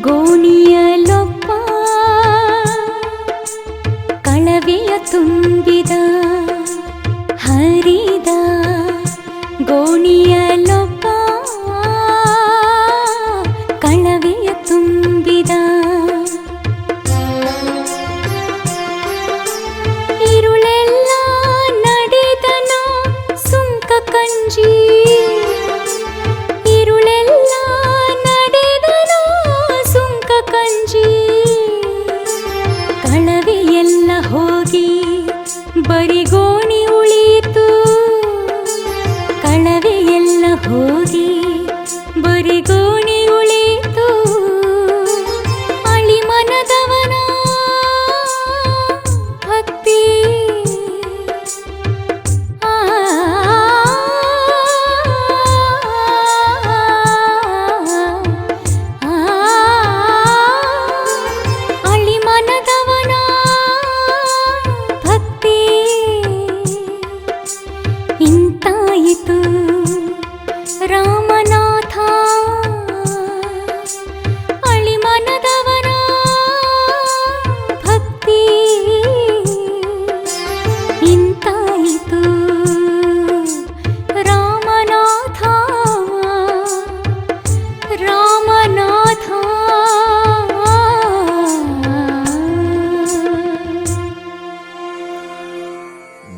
ಗೋಣಿಯಲೊಪ್ಪ ಕಳವೆಯ ತುಂಬಿದ ಕಳವೆಯೆಲ್ಲ ಹೋಗಿ ಬರಿಗೋ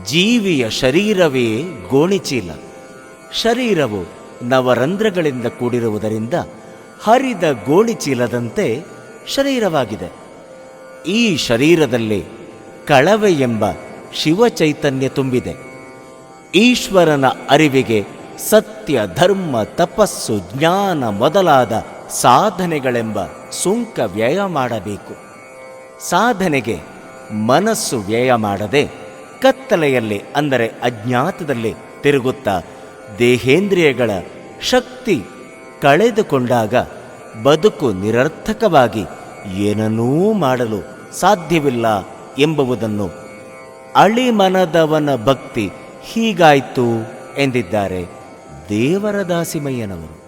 ಜೀವಿಯ ಶರೀರವೇ ಗೋಣಿಚೀಲ. ಶರೀರವು ನವರಂಧ್ರಗಳಿಂದ ಕೂಡಿರುವುದರಿಂದ ಹರಿದ ಗೋಣಿಚೀಲದಂತೆ ಶರೀರವಾಗಿದೆ. ಈ ಶರೀರದಲ್ಲಿ ಕಳವೆ ಎಂಬ ಶಿವಚೈತನ್ಯ ತುಂಬಿದೆ. ಈಶ್ವರನ ಅರಿವಿಗೆ ಸತ್ಯ, ಧರ್ಮ, ತಪಸ್ಸು, ಜ್ಞಾನ ಮೊದಲಾದ ಸಾಧನೆಗಳೆಂಬ ಸುಂಕ ವ್ಯಯ ಮಾಡಬೇಕು. ಸಾಧನೆಗೆ ಮನಸ್ಸು ವ್ಯಯ ಮಾಡದೆ ಕತ್ತಲೆಯಲ್ಲಿ, ಅಂದರೆ ಅಜ್ಞಾತದಲ್ಲಿ ತಿರುಗುತ್ತಾ ದೇಹೇಂದ್ರಿಯಗಳ ಶಕ್ತಿ ಕಳೆದುಕೊಂಡಾಗ ಬದುಕು ನಿರರ್ಥಕವಾಗಿ ಏನನ್ನೂ ಮಾಡಲು ಸಾಧ್ಯವಿಲ್ಲ ಎಂಬುವುದನ್ನು ಅಳಿಮನದವನ ಭಕ್ತಿ ಹೀಗಾಯಿತು ಎಂದಿದ್ದಾರೆ ದೇವರ ದಾಸಿಮಯ್ಯನವರು